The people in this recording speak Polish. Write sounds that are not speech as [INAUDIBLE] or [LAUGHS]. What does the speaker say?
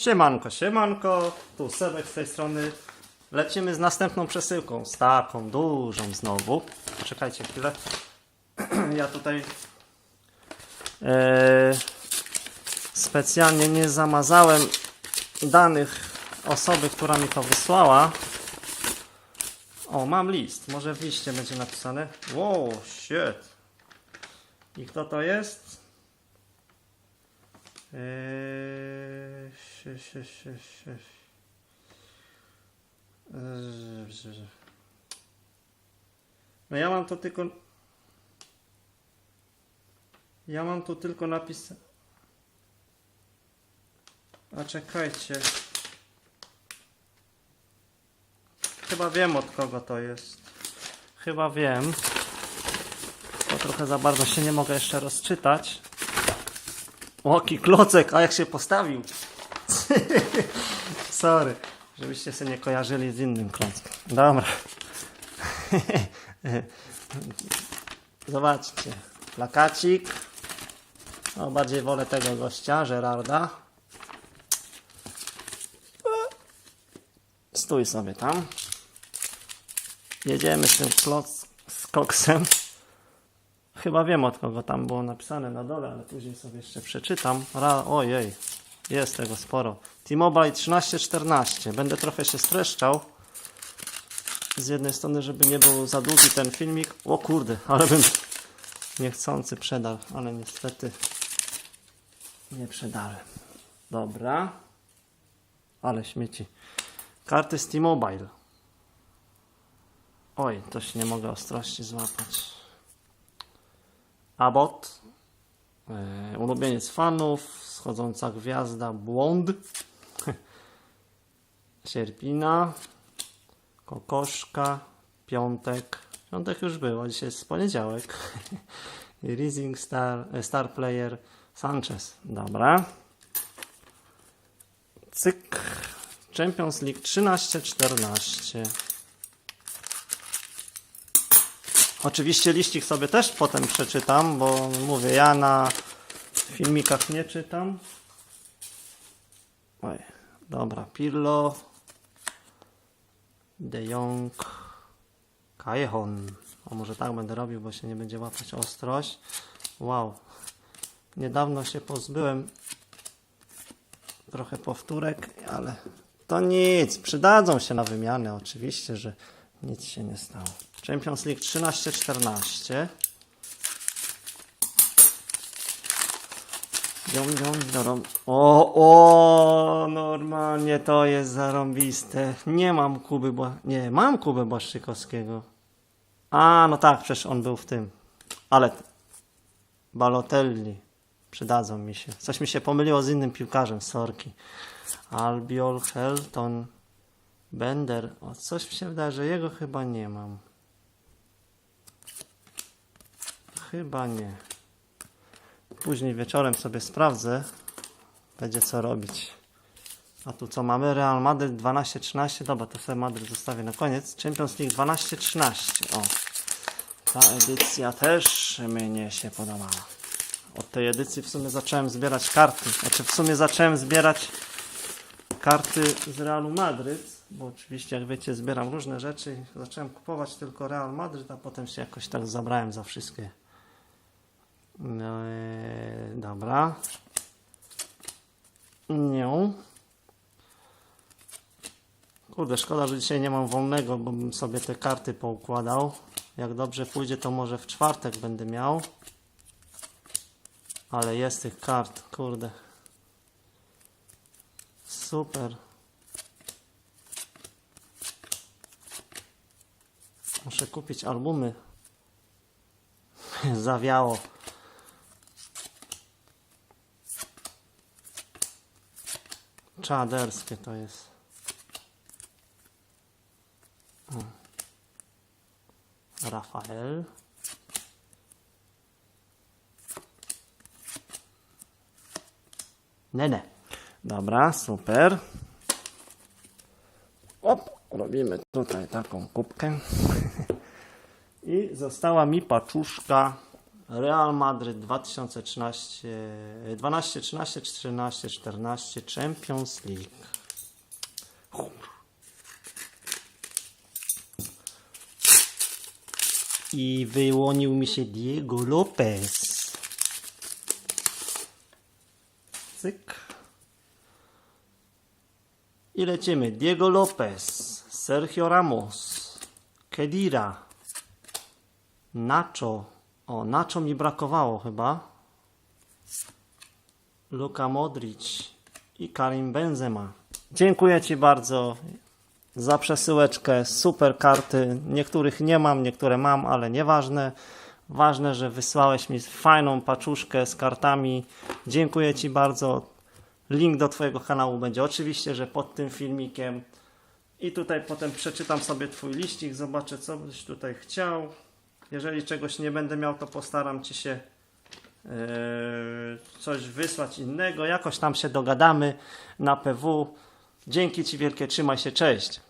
Siemanko, siemanko, tu Sebek z tej strony. Lecimy z następną przesyłką, z taką dużą znowu. Czekajcie chwilę. [CLEARS THROAT] Ja tutaj e, specjalnie nie zamazałem danych osoby, która mi to wysłała. O, mam list. Może w liście będzie napisane. Wow, shit. I kto to jest? No ja mam to tylko. Ja mam tu tylko napis. A czekajcie. Chyba wiem od kogo to jest. Chyba wiem. Bo trochę za bardzo się nie mogę jeszcze rozczytać. Oki klocek, a jak się postawił. [LAUGHS] Sorry, żebyście się nie kojarzyli z innym klockiem. Dobra. [LAUGHS] Zobaczcie. Plakacik. No, bardziej wolę tego gościa, Gerarda. Stój sobie tam. Jedziemy z tym kloc z koksem. Chyba wiem od kogo tam było napisane na dole, ale później sobie jeszcze przeczytam. Ra Ojej, jest tego sporo. T-Mobile 1314. Będę trochę się streszczał. Z jednej strony, żeby nie był za długi ten filmik. O kurde, ale bym niechcący przedał, ale niestety nie przedałem. Dobra. Ale śmieci. Karty z T-Mobile. Oj, to się nie mogę ostrości złapać. Abbott, e, ulubieniec fanów, schodząca gwiazda, błąd, [LAUGHS] sierpina, kokoszka, piątek, piątek już było, dzisiaj jest poniedziałek, [LAUGHS] Rising Star, e, Star Player, Sanchez, dobra, cyk, Champions League 13-14, Oczywiście liścik sobie też potem przeczytam, bo mówię, ja na filmikach nie czytam. Oj, dobra, Pirlo, De Jong, Kajehon. O, może tak będę robił, bo się nie będzie łapać ostrość. Wow, niedawno się pozbyłem trochę powtórek, ale to nic, przydadzą się na wymianę, oczywiście, że nic się nie stało. Champions League 13-14. Dziom, dziom, dziom. O, o, normalnie to jest zarąbiste. Nie mam Kuby, nie, mam Kubę Błaszczykowskiego. A, no tak, przecież on był w tym. Ale Balotelli przydadzą mi się. Coś mi się pomyliło z innym piłkarzem, sorki. Albiol, Helton, Bender. O, coś mi się wydaje, że jego chyba nie mam. Chyba nie. Później wieczorem sobie sprawdzę. Będzie co robić. A tu co mamy? Real Madrid 12-13. Dobra, to sobie Madrid zostawię na koniec. Champions League 12-13. O. Ta edycja też mnie się podobała. Od tej edycji w sumie zacząłem zbierać karty. Znaczy w sumie zacząłem zbierać karty z Realu Madryt, bo oczywiście jak wiecie zbieram różne rzeczy. Zacząłem kupować tylko Real Madryt, a potem się jakoś tak zabrałem za wszystkie. No, e, dobra. Nie. Kurde, szkoda, że dzisiaj nie mam wolnego, bo bym sobie te karty poukładał. Jak dobrze pójdzie, to może w czwartek będę miał. Ale jest tych kart, kurde. Super. Muszę kupić albumy. [LAUGHS] Zawiało. Czaderskie to jest. O. Rafael. Nene. Dobra, super. Op, robimy tutaj taką kubkę. I została mi paczuszka Real Madryt 2013, 12, 13, 14, 14 Champions League. I wyłonił mi się Diego Lopez. Cyk. I lecimy. Diego Lopez, Sergio Ramos, Kedira, Nacho. O, Nacho mi brakowało chyba. Luka Modric i Karim Benzema. Dziękuję Ci bardzo za przesyłeczkę. Super karty. Niektórych nie mam, niektóre mam, ale nieważne. Ważne, że wysłałeś mi fajną paczuszkę z kartami. Dziękuję Ci bardzo. Link do Twojego kanału będzie oczywiście, że pod tym filmikiem. I tutaj potem przeczytam sobie Twój liścik, zobaczę co byś tutaj chciał. Jeżeli czegoś nie będę miał, to postaram Ci się e, coś wysłać innego. Jakoś tam się dogadamy na PW. Dzięki Ci wielkie, trzymaj się, cześć.